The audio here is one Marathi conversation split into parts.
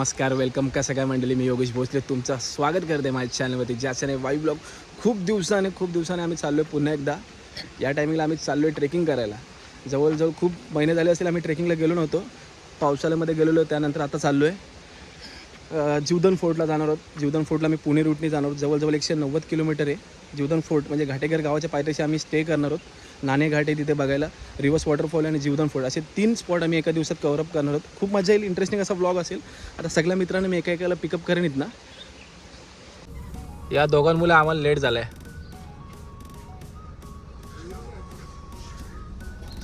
नमस्कार वेलकम कसं काय मंडळी? मी योगेश भोसले. तुमचं स्वागत करते माझ्या चॅनलवरती ज्याच्याने वाई ब्लॉग खूप दिवसाने खूप दिवसाने आम्ही चाललो आहे पुन्हा एकदा. या टायमिंगला आम्ही चाललो आहे ट्रेकिंग करायला. जवळजवळ खूप महिने झाले असेल आम्ही ट्रेकिंगला गेलो नव्हतो. पावसाळ्यामध्ये गेलेलो त्यानंतर आता चाललो आहे जीवदन फोर्टला जाणार आहोत. जीवदन फोर्टला मी पुणे रूटने जाणार आहोत. जवळजवळ एकशे नव्वद किलोमीटर आहे. जीवदन फोर्ट म्हणजे घाटेघर गावाच्या पायथ्याशी आम्ही स्टे करणार आहोत. नाणे घाट आहे तिथे बघायला. रिव्हर्स वॉटरफॉल आणि जीवदन फोर्ट. असे तीन स्पॉट आम्ही एका दिवसात कव्हरअप करणार आहोत. खूप मजा येईल. इंटरेस्टिंग असा ब्लॉग असेल. आता सगळ्या मित्रांनी मी एका एकाला पिकअप करेन ना या दोघांमुळे आम्हाला लेट झालाय.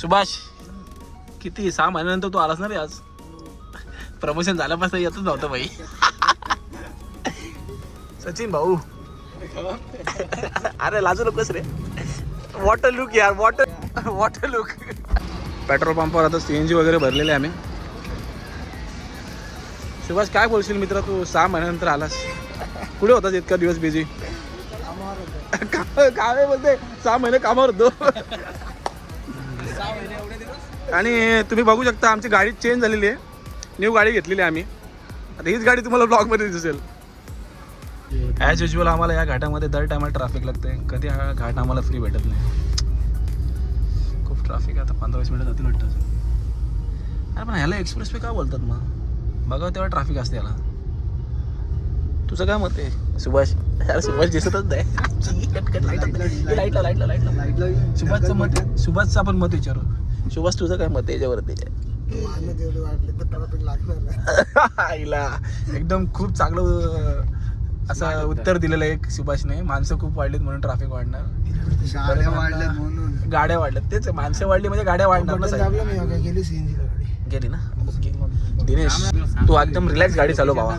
सुभाष किती? सहा महिन्यानंतर तू आलास ना रे आज? प्रमोशन झाल्यापासून येतच नव्हतं भाई सचिन भाऊ. अरे लाजू नकोस रे. वॉटर लुक यार वॉटर वॉटर लुक पेट्रोल पंपावर आता सी एन जी वगैरे भरलेले आहे आम्ही. सुभाष काय बोलशील मित्र तू? सहा महिन्यानंतर आलास. कुठे होतास इतका दिवस बिझी काय बोलते सहा महिने कामावर होतो. आणि तुम्ही बघू शकता आमची गाडी चेंज झालेली आहे. न्यू गाडी घेतलेली आहे आम्ही. आता हीच गाडी तुम्हाला ब्लॉगमध्ये दिसेल. ॲज युजल आम्हाला या घाटामध्ये दर टायमाला ट्रॅफिक लागते कधी हा घाट आम्हाला फ्री भेटत नाही. खूप ट्रॅफिक आहे आता. पंधरा वीस मिनिटं जातील वाटतं अरे पण ह्याला एक्सप्रेस वे का बोलतात मग? बघा तेव्हा ट्रॅफिक असते याला. तुझं काय मत आहे? सुभाष अरे सुभाष दिसतच नाही. लाईटला लाईटला लाईटला लाईटला सुभाषचं मत आहे सुभाषचं आपण मत विचारू. सुभाष तुझं काय मत आहे याच्यावरती? आईला एकदम खूप चांगलं असं उत्तर दिलेलं आहे सुभाषने माणसं खूप वाढलीत म्हणून ट्रॅफिक वाढणार. गाड्या वाढल्या म्हणून. गाड्या वाढल्यात. तेच माणसं वाढली म्हणजे गाड्या वाढणार ना गेली सीएनजी गाडी. गेली ना? ओके दिनेश तू एकदम रिलॅक्स गाडी चालव बाबा.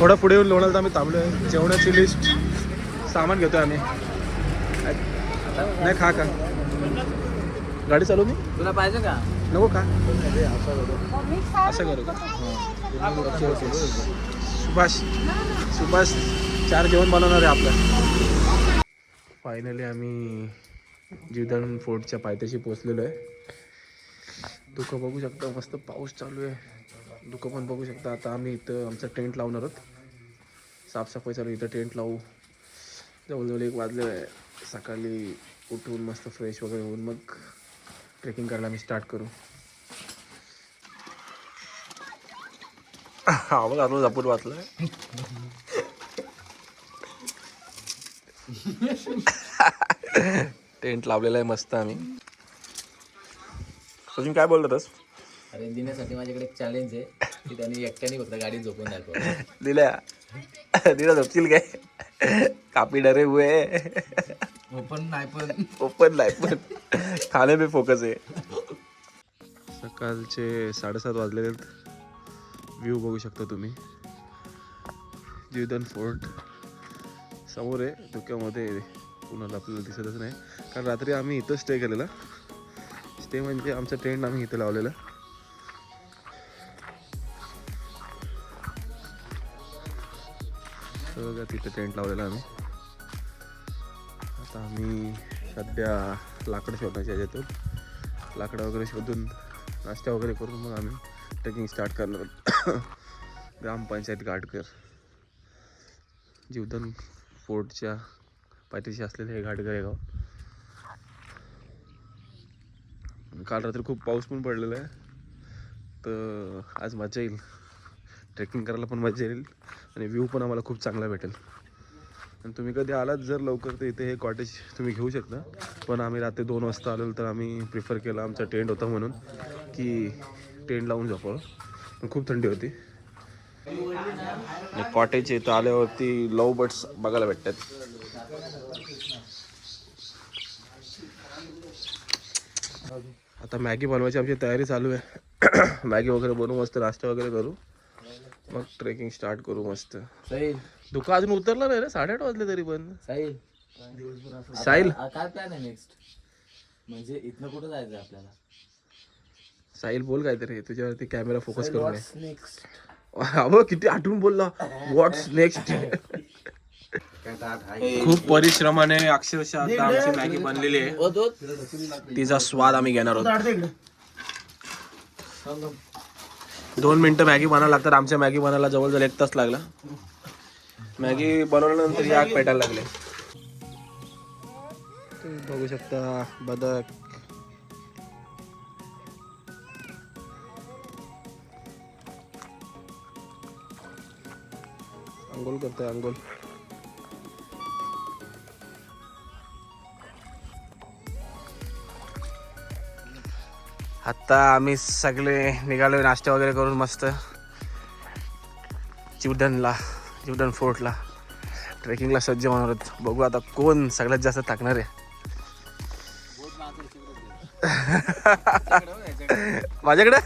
थोडं पुढे येऊन लोणाला आम्ही थांबलोय. जेवणाची लिस्ट सामान घेतोय आम्ही. नाही खा का गाडी चालू मी. तुला पाहिजे का? नको का? असं करू का? सुभाष. सुभाष चार जेवण बनवणार आहे आपलं. फायनली आम्ही जीवदान फोर्टच्या पायथ्याशी पोचलेलो आहे. दुःख बघू शकता मस्त पाऊस चालू आहे. दुःख पण बघू शकता. आता आम्ही इथं आमचा टेंट लावणार आहोत. साफसफाई चालू. इथं टेंट लावू. जवळजवळ एक वाजले आहे. सकाळी उठून मस्त फ्रेश वगैरे होऊन मग ट्रेकिंग करायला आम्ही स्टार्ट करू. हा बघ आपण जपून वाचलं टेंट लावलेला आहे मस्त आम्ही. सचिन काय बोलतोस अरे देण्यासाठी माझ्याकडे एक चॅलेंज आहे की त्यांनी एकट्याने फक्त गाडीत झोपून दाखव. दिल्या. दिला झोपतील काय? कापी डरे हुए. ओपन नाही पण. ओपन नाही पण. खाणे पे फोकस आहे. सकाळचे साडेसात वाजलेले व्ह्यू बघू शकता तुम्ही. जीवदन फोर्ट. समोर आहे. धुक्यामध्ये कुणाला आपल्याला दिसतच नाही. कारण रात्री आम्ही इथं स्टे केलेला. स्टे म्हणजे आमचा टेंट आम्ही इथं लावलेला. सगळं तिथं टेंट लावलेला आम्ही. आता आम्ही सध्या लाकडं शोधण्याच्या याच्यातून. लाकडं वगैरे शोधून नाश्ता वगैरे करून मग आम्ही ट्रेकिंग स्टार्ट करणार आहोत. ग्रामपंचायत घाटकर जीवधन फोर्टच्या पायथ्याशी असलेले हे घाटकर हे गाव. काल रात्री खूप पाऊस पण पडलेला आहे. तर आज मजा येईल. ट्रेकिंग करायला पण मजा येईल आणि व्ह्यू पण आम्हाला खूप चांगला भेटेल. आणि तुम्ही कधी आलात जर लवकर तर इथे हे कॉटेज तुम्ही घेऊ शकता. पण आम्ही रात्री दोन वाजता आलो तर आम्ही प्रिफर केला आमचा टेंट होता म्हणून की टेंट लावून झोपावं पण खूप थंडी होती. कॉटेज इथं आल्यावरती लव बर्ड्स बघायला भेटतात. आता मॅगी बनवायची आमची तयारी चालू आहे. मॅगी वगैरे बनवू मस्त नाश्ता वगैरे करू. मग ट्रेकिंग स्टार्ट करू मस्त. साहिल धुका अजून उतरला नाही रे साडेआठ वाजले तरी पण. साहिल साहिल. आ- काय प्लॅन आहे नेक्स्ट म्हणजे इथनं कुठं जायचं आपल्याला? साहिल बोल काहीतरी. तुझ्यावरती कॅमेरा फोकस करू नये. नेक्स्ट अहो किती आठवून बोलला. व्हॉट्स नेक्स्ट खूप परिश्रमाने अक्षरशः आता आमची मॅगी बनलेली आहे. तिचा स्वाद आम्ही घेणार आहोत. दोन मिनटं मॅगी बनावं लागतात. आमच्या मॅगी बनायला जवळजवळ एक तास लागला. मॅगी बनवल्यानंतर ही आग पेटायला लागले. बघू शकता बदक. अंघोळ करतोय अंघोळ. आत्ता आम्ही सगळे निघालो नाश्ता वगैरे करून मस्त. चिवडनला चिवडन फोर्टला. ट्रेकिंगला सज्ज होणार आहोत. बघू आता कोण सगळ्यात जास्त टाकणार आहे. माझ्याकडे?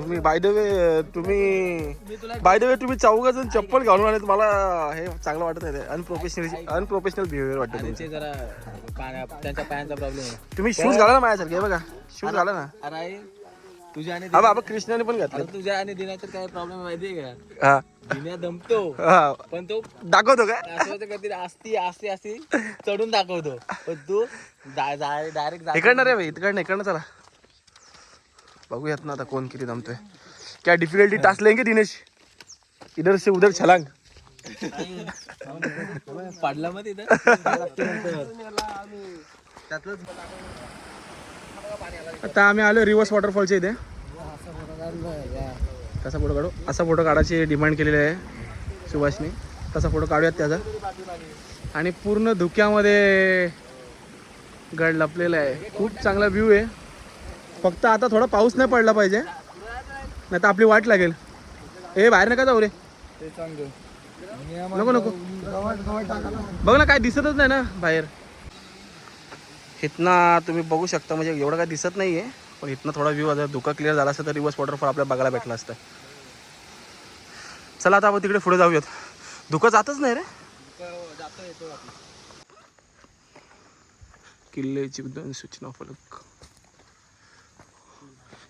तुम्ही बाय द वे तुम्ही बाय द वे तुम्ही चौघ जण चप्पल घालून आले मला हे चांगलं वाटत नाही अनप्रोफेशनल अनप्रोफेशनल बिहेवियर वाटतं आणि तुमचं. ते. जरा त्यांच्या पायांचा प्रॉब्लेम आहे. तुम्ही शूज घाला ना माझ्यासारखे हे बघा. शूज घाला ना. अरे तुझ्या आणि हा बाबा कृष्णाने पण घातलं तुझ्या आणि दिनाचा काय प्रॉब्लेम माहितीये का? हा. दिन्या दमतो. पण तो दाखवतो काय असं कधी असती असती असती चढून दाखवतो. पण तू डायरेक्ट इकडनं रे इकडनं इकडनं चला. बघूयात ना आता कोण किती दमतोय. क्या डिफिकल्टी टास्क लेंगे दिनेश? इधर से उधर छलांग. पडला मग तिथं आता आम्ही आलो रिव्हर्स वॉटरफॉलच्या इथे. कसा फोटो काढू. असा फोटो काढायची डिमांड केलेली आहे सुभाषने. तसा फोटो काढूयात त्याचा. आणि पूर्ण धुक्यामध्ये गड लपलेला आहे. खूप चांगला व्ह्यू आहे. फक्त आता थोडा पाऊस नाही पडला पाहिजे. नाही तर आपली वाट लागेल. ए बाहेर नका जाऊ रे. नको नको. बघ ना काय दिसतच नाही ना बाहेर. इथना तुम्ही बघू शकता म्हणजे एवढं काय दिसत नाही आहे पण इथनं थोडा व्ह्यू जर धुका क्लिअर झाला असता तर रिवर्स वॉटरफॉल आपल्याला बघायला भेटला असतं. चला आता आपण तिकडे पुढे जाऊयात. धुकं जातच नाही रे. किल्ले चिबदन सूचना फलक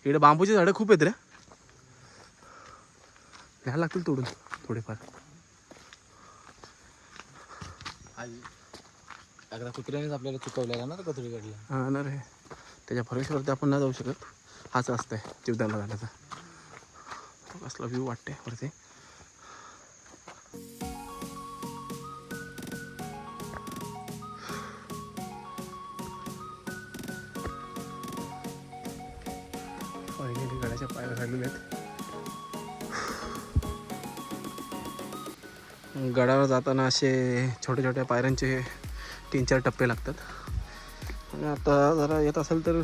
इकडे बांबूची झाडं खूप आहेत रे. न्यायला लागतील तोडून थोडेफार. एकदा कुत्र्यानेच आपल्याला चुकवलेला ना कचोरी काढला हा ना रे त्याच्या भरोश्यावरती आपण नाही जाऊ शकत. हाच रस्ता आहे जीवदानला जाण्याचा कसला व्ह्यू वाटते वरती राहिलेले आहेत. गडावर जाताना असे छोट्या छोट्या पायऱ्यांचे तीन चार टप्पे लागतात. आणि आता जरा येत असेल तर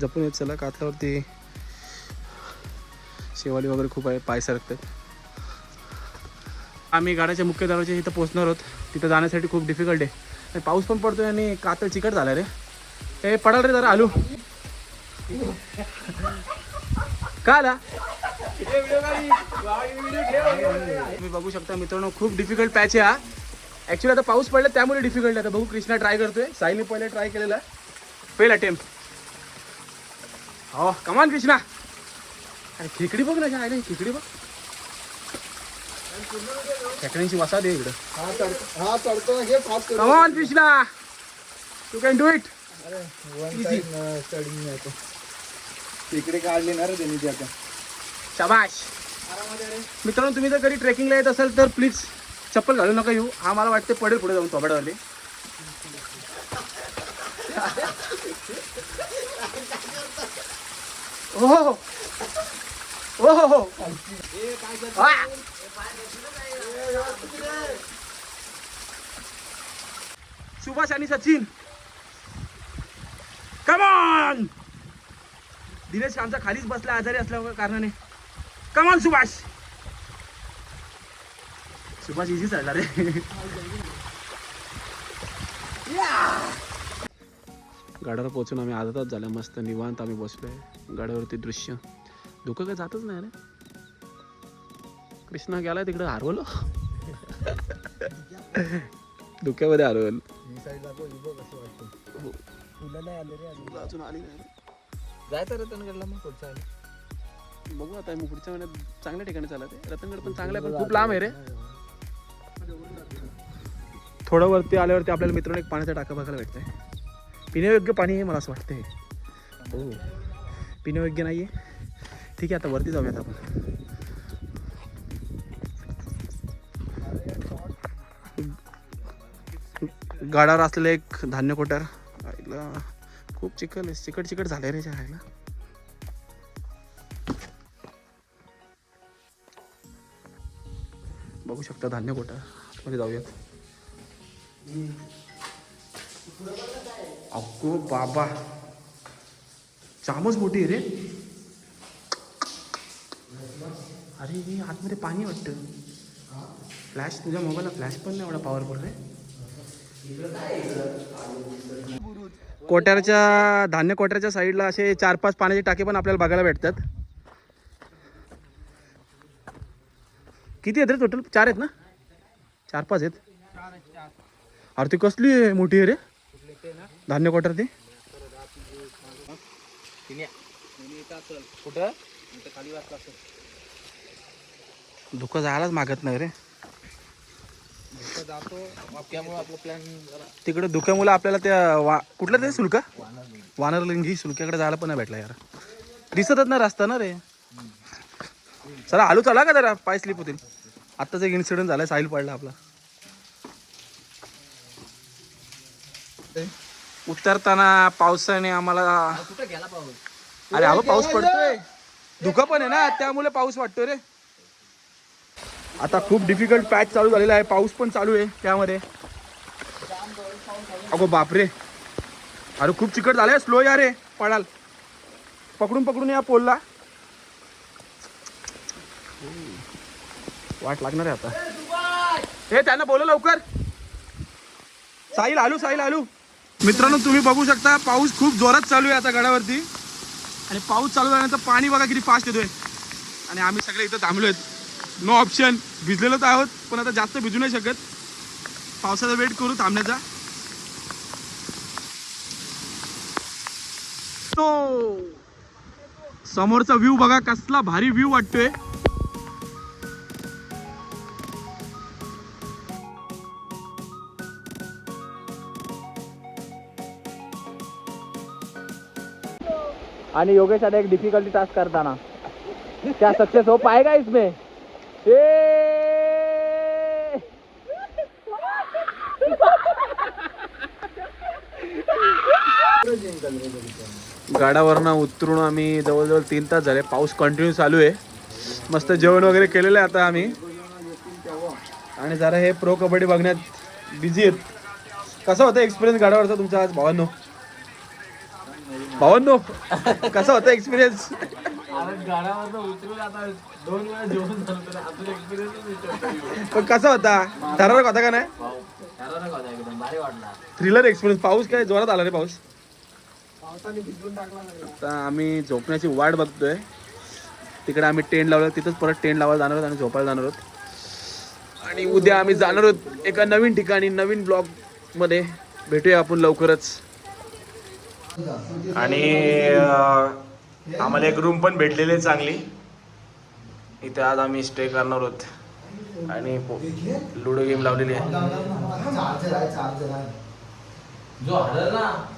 जपून येत चला कातल्यावरती शेवाली वगैरे खूप आहे पाय सरकतात. आम्ही गाड्याच्या मुख्य दरवाजा इथं पोहोचणार आहोत. तिथं जाण्यासाठी खूप डिफिकल्ट आहे. आणि पाऊस पण पडतोय आणि कातळ चिकट झाला रे. ए पडाल रे जरा आलू. का आला तुम्ही बघू शकता मित्रांनो खूप डिफिकल्ट पॅच आहे हा. ॲक्च्युली आता पाऊस पडला त्यामुळे डिफिकल्ट आहे. आता बघू कृष्णा ट्राय करतोय. साईने पहिले ट्राय केलेला. फेल अटेम्प्ट हो कमान कृष्णा. अरे खेकडी बघ ना काय नाही खेकडी बघ. खेकड्यांची वसा दे इकडं. हा चढ हा चढतो करू come on Krishna you can do it one side standing नाही तिकडे काढले ना रे त्यांनी ते आता. शाबाश. मित्रांनो तुम्ही जर कधी ट्रेकिंगला येत असाल तर प्लीज चप्पल घालू नका येऊ. हा मला वाटते पडेल पुढे जाऊन थोबाडावरती हो हो हो हो हो सुभाष आणि सचिन. कमान दिनेश आमचा खालीच बसला आजारी असल्या कारणाने कमान सुभाष! सुभाष इझी चढला रे. गाड्यावर पोहोचून आम्ही तास झाला मस्त निवांत आम्ही बसलोय. गाड्यावरती दृश्य. धुकं काय जातच नाही रे. कृष्णा गेलाय तिकडे हरवलं. धुक्यामध्ये हरवल. ही साईड दाखव बघ असं वाटतं. तुला नाही आले रे अजून. अजून आली नाही जायचं रतनगडला मग पुढचा आणि. बघू आता मुकुटच्या महिन्यात चांगल्या ठिकाणी चालत आहे. रतनगड पण चांगलं आहे पण खूप लांब आहे रे. थोडं वरती आल्यावरती आपल्याला मित्रांनो एक पाण्याचा टाका बघायला भेटतंय. पिण्यायोग्य पाणी आहे मला असं वाटतंय. हो. पिण्यायोग्य नाही आहे ठीक आहे आता वरती जाऊयात आपण. गाडावर असलेलं एक धान्य कोठार. आईला. खूप चिखल आहे. चिकट चिकट झालंय रे आईला बघू शकता धान्य कोठारमध्ये जाऊयात. अगो बाबा. जामच मोठी आहे रे. अरे हे आतमध्ये पाणी वाटतं. फ्लॅश तुझ्या मोबाईलला फ्लॅश पण नाही एवढा पॉवरफुल रे. कोट्याच्या धान्य कोट्याच्या साईडला असे चार पाच पाण्याचे टाके पण आपल्याला बघायला भेटतात. किती आहेत रे टोटल चार आहेत ना? चार पाच आहेत. अरे ती कसली आहे मोठी आहे रे? धान्य कोटर ती? कुठं खाली धुकं जायलाच मागत नाही रे जातो त्यामुळे आपलं प्लॅन जरा तिकडे धुक्यामुळे आपल्याला त्या वा कुठलं ते सुलका? वानरलिंगी सुलक्याकडे जायला पण नाही भेटला यार. दिसतच नाही रस्ता ना रे. चला आलू चला का जरा? पाय स्लिप होतील. आत्ताच एक इन्सिडेंट झालाय साईल पडला आपला. उतरताना पावसाने आम्हाला अरे अहो पाऊस पडतोय. धुकं पण आहे ना त्यामुळे पाऊस वाटतोय रे. आता खूप डिफिकल्ट पॅच चालू झालेला आहे. पाऊस पण चालू आहे त्यामध्ये. अगो बापरे. अरे खूप चिकट झालंय. स्लो या रे पडाल पकडून पकडून या पोलला. वाट लागणार आहे आता. हे त्यांना बोला लवकर. साहिल आलू साहिल आलू. मित्रांनो तुम्ही बघू शकता पाऊस खूप जोरात चालू आहे आता गडावरती. आणि पाऊस चालू झाल्यानंतर पाणी बघा किती फास्ट येतोय. आणि आम्ही सगळे इथं थांबलोय. No option. भिजलेलोच आहोत पण आता जास्त भिजू नाही शकत. पावसाचा वेट करू थांबण्याचा. तो समोरचा व्ह्यू बघा कसला भारी व्ह्यू वाटतोय. आणि योगेश आता एक डिफिकल्टी टास्क करताना. त्या सक्सेस हो पाएगा इसमें? गाडावरनं उतरून आम्ही जवळजवळ तीन तास झाले. पाऊस कंटिन्यू चालू आहे. मस्त जेवण वगैरे केलेलं आहे आता आम्ही. आणि जरा हे प्रो कबड्डी बघण्यात बिझी आहेत. कसा होता एक्सपिरियन्स गाडावरचा तुमचा आज भावांनो? भावांनो कसा होता एक्सपिरियन्स पण कसा होता? ठरारक होता का नाही? खरं होता एकदम भारी वाटला. थ्रिलर एक्सपिरियन्स पाऊस काय? जोरात आला रे पाऊस. आता आम्ही झोपण्याची वाट बघतोय. तिकडे आम्ही टेंट लावलं तिथंच परत टेंट लावायला जाणार आहोत आणि झोपायला जाणार आहोत. आणि उद्या आम्ही जाणार आहोत एका नवीन ठिकाणी नवीन ब्लॉगमध्ये भेटूया आपण लवकरच. आणि आम्हाला एक रूम पण भेटलेली आहे चांगली. इथे आज आम्ही स्टे करणार आहोत. आणि लुडो गेम लावलेली आहे. जो ना